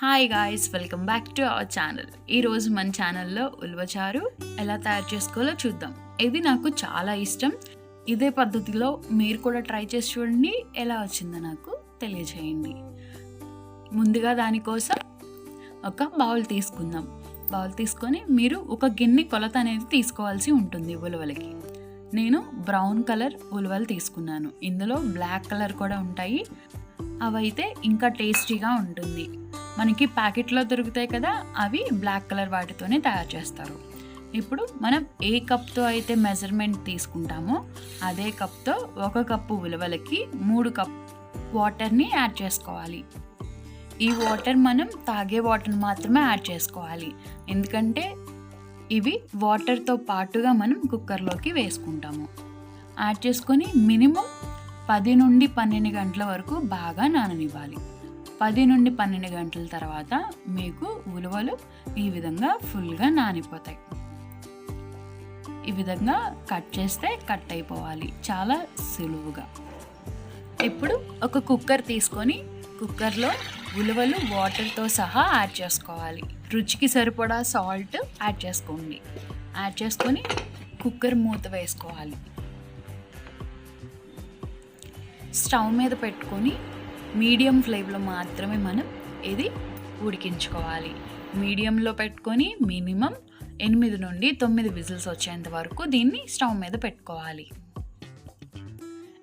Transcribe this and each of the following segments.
Hi guys welcome back to our channel ఈరోజు మన ఛానల్లో ఉల్వచారు ఎలా తయారు చేసుకోవాలో చూద్దాం. ఇది నాకు చాలా ఇష్టం. ఇదే పద్ధతిలో మీరు కూడా ట్రై చేసి చూడండి ఎలా వచ్చిందో నాకు తెలియజేయండి ముందుగా దానికోసం ఒక బౌల్ తీసుకుందాం. బౌల్ తీసుకొని మీరు ఒక గిన్నె కొలత అనేది తీసుకోవాల్సి ఉంటుంది ఉలవలకి. నేను బ్రౌన్ కలర్ ఉలవలు తీసుకున్నాను. ఇందులో బ్లాక్ కలర్ కూడా ఉంటాయి. అవైతే ఇంకా టేస్టీగా ఉంటుంది. మనకి ప్యాకెట్లో దొరుకుతాయి కదా అవి బ్లాక్ కలర్ వాటితోనే తయారు చేస్తారు. ఇప్పుడు మనం ఏ కప్తో అయితే మెజర్మెంట్ తీసుకుంటామో అదే కప్తో ఒక కప్పు ఉలవలకి మూడు కప్ వాటర్ని యాడ్ చేసుకోవాలి. ఈ వాటర్ మనం తాగే వాటర్ మాత్రమే యాడ్ చేసుకోవాలి. ఎందుకంటే ఇవి వాటర్తో పాటుగా మనం కుక్కర్లోకి వేసుకుంటాము. యాడ్ చేసుకొని మినిమం పది నుండి పన్నెండు గంటల వరకు బాగా నాననివ్వాలి. పది నుండి పన్నెండు గంటల తర్వాత మీకు ఉలువలు ఈ విధంగా ఫుల్గా నానిపోతాయి. ఈ విధంగా కట్ చేస్తే కట్ అయిపోవాలి. చాలా సులువుగా. ఇప్పుడు ఒక కుక్కర్ తీసుకొని కుక్కర్లో ఉలువలు వాటర్తో సహా యాడ్ చేసుకోవాలి. రుచికి సరిపడా సాల్ట్ యాడ్ చేసుకోండి. యాడ్ చేసుకొని కుక్కర్ మూత వేసుకోవాలి. స్టవ్ మీద పెట్టుకొని మీడియం ఫ్లేమ్లో మాత్రమే మనం ఇది ఉడికించుకోవాలి. మీడియంలో పెట్టుకొని మినిమం ఎనిమిది నుండి తొమ్మిది విజిల్స్ వచ్చేంత వరకు దీన్ని స్టవ్ మీద పెట్టుకోవాలి.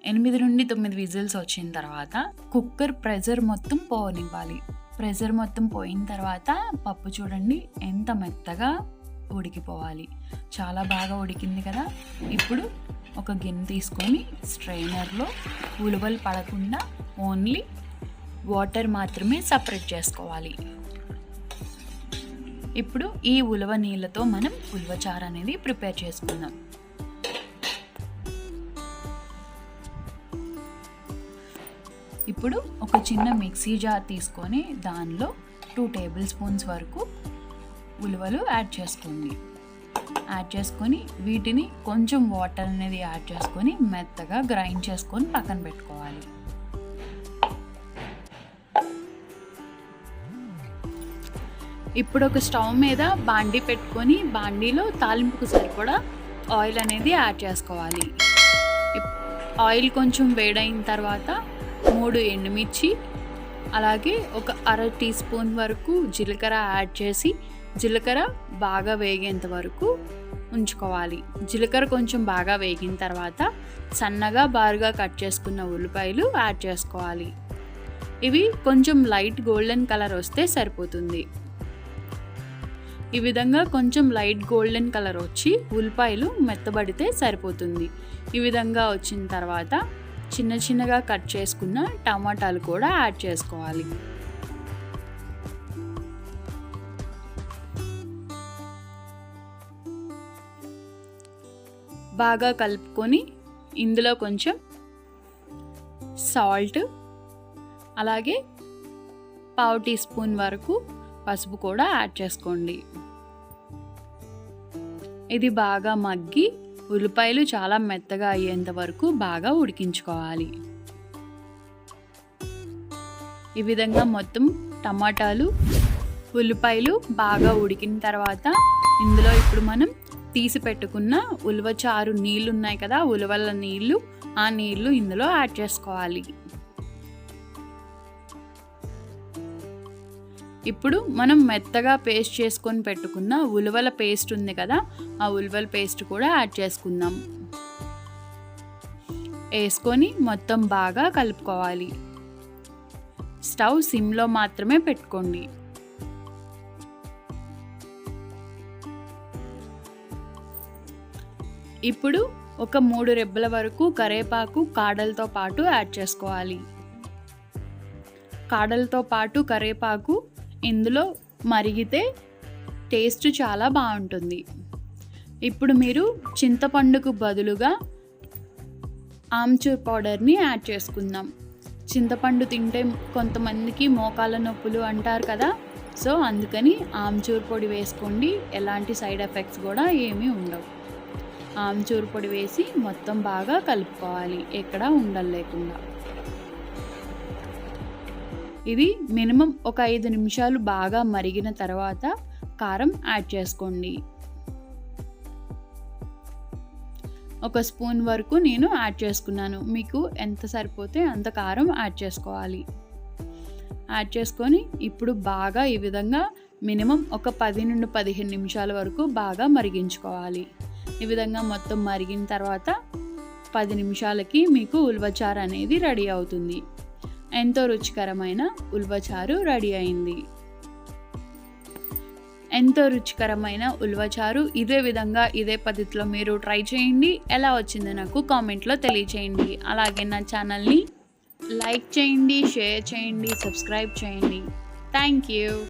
ఎనిమిది నుండి తొమ్మిది విజిల్స్ వచ్చిన తర్వాత కుక్కర్ ప్రెజర్ మొత్తం పోనివ్వాలి. ప్రెజర్ మొత్తం పోయిన తర్వాత పప్పు చూడండి ఎంత మెత్తగా ఉడికిపోవాలి. చాలా బాగా ఉడికింది కదా. ఇప్పుడు ఒక గిన్నె తీసుకొని స్ట్రైనర్లో ఉలువలు పడకుండా ఓన్లీ వాటర్ మాత్రమే సపరేట్ చేసుకోవాలి. ఇప్పుడు ఈ ఉలవ నీళ్ళతో మనం ఉలవచారు అనేది ప్రిపేర్ చేసుకుందాం. ఇప్పుడు ఒక చిన్న మిక్సీ జార్ తీసుకొని దానిలో టూ టేబుల్ స్పూన్స్ వరకు ఉలవలు యాడ్ చేసుకోండి. యాడ్ చేసుకొని వీటిని కొంచెం వాటర్ అనేది యాడ్ చేసుకొని మెత్తగా గ్రైండ్ చేసుకొని పక్కన పెట్టుకోవాలి. ఇప్పుడు ఒక స్టవ్ మీద బాండీ పెట్టుకొని బాండీలో తాలింపుకు సరిపడా ఆయిల్ అనేది యాడ్ చేసుకోవాలి. ఆయిల్ కొంచెం వేడైన తర్వాత మూడు ఎండుమిర్చి అలాగే ఒక అర టీ స్పూన్ వరకు జీలకర్ర యాడ్ చేసి జీలకర్ర బాగా వేగేంత వరకు ఉంచుకోవాలి. జీలకర్ర కొంచెం బాగా వేగిన తర్వాత సన్నగా బారుగా కట్ చేసుకున్న ఉల్లిపాయలు యాడ్ చేసుకోవాలి. ఇవి కొంచెం లైట్ గోల్డెన్ కలర్ వస్తే సరిపోతుంది. ఈ విధంగా కొంచెం లైట్ గోల్డెన్ కలర్ వచ్చి ఉల్లిపాయలు మెత్తబడితే సరిపోతుంది. ఈ విధంగా వచ్చిన తర్వాత చిన్న చిన్నగా కట్ చేసుకున్న టమాటాలు కూడా యాడ్ చేసుకోవాలి. బాగా కలుపుకొని ఇందులో కొంచెం సాల్ట్ అలాగే పావు టీ స్పూన్ వరకు పసుపు కూడా యాడ్ చేసుకోండి. ఇది బాగా మగ్గి ఉల్లిపాయలు చాలా మెత్తగా అయ్యేంత వరకు బాగా ఉడికించుకోవాలి. ఈ విధంగా మొత్తం టమాటాలు ఉల్లిపాయలు బాగా ఉడికిన తర్వాత ఇందులో ఇప్పుడు మనం తీసి పెట్టుకున్న ఉలవ చారు నీళ్ళు ఉన్నాయి కదా ఉలవల నీళ్ళు ఆ నీళ్ళు ఇందులో యాడ్ చేసుకోవాలి. ఇప్పుడు మనం మెత్తగా పేస్ట్ చేసుకొని పెట్టుకున్న ఉలవల పేస్ట్ ఉంది కదా ఆ ఉలవల పేస్ట్ కూడా యాడ్ చేసుకుందాం. వేసుకొని మొత్తం బాగా కలుపుకోవాలి. స్టవ్ సిమ్లో మాత్రమే పెట్టుకోండి. ఇప్పుడు ఒక మూడు రెబ్బల వరకు కరేపాకు కాడలతో పాటు యాడ్ చేసుకోవాలి. కాడలతో పాటు కరేపాకు ఇందులో మరిగితే టేస్ట్ చాలా బాగుంటుంది. ఇప్పుడు మీరు చింతపండుకు బదులుగా ఆమ్చూర్ పౌడర్ని యాడ్ చేసుకుందాం. చింతపండు తింటే కొంతమందికి మోకాల నొప్పులు అంటారు కదా సో అందుకని ఆమ్చూర్ పొడి వేసుకోండి ఎలాంటి సైడ్ ఎఫెక్ట్స్ కూడా ఏమీ ఉండవు. ఆమ్చూర్ పొడి వేసి మొత్తం బాగా కలుపుకోవాలి ఎక్కడ ఉండలేకుండా. లేకుండా ఇది మినిమం ఒక ఐదు నిమిషాలు బాగా మరిగిన తర్వాత కారం యాడ్ చేసుకోండి. ఒక స్పూన్ వరకు నేను యాడ్ చేసుకున్నాను. మీకు ఎంత సరిపోతే అంత కారం యాడ్ చేసుకోవాలి. యాడ్ చేసుకొని ఇప్పుడు బాగా ఈ విధంగా మినిమం ఒక పది నుండి పదిహేను నిమిషాల వరకు బాగా మరిగించుకోవాలి. ఈ విధంగా మొత్తం మరిగిన తర్వాత పది నిమిషాలకి మీకు ఉల్వచారు అనేది రెడీ అవుతుంది. ఎంతో రుచికరమైన ఉల్వచారు రెడీ అయింది. ఎంతో రుచికరమైన ఉల్వచారు ఇదే విధంగా ఇదే పద్ధతిలో మీరు ట్రై చేయండి. ఎలా వచ్చిందో నాకు కామెంట్లో తెలియచేయండి. అలాగే నా ఛానల్ని లైక్ చేయండి షేర్ చేయండి సబ్స్క్రైబ్ చేయండి. Thank you.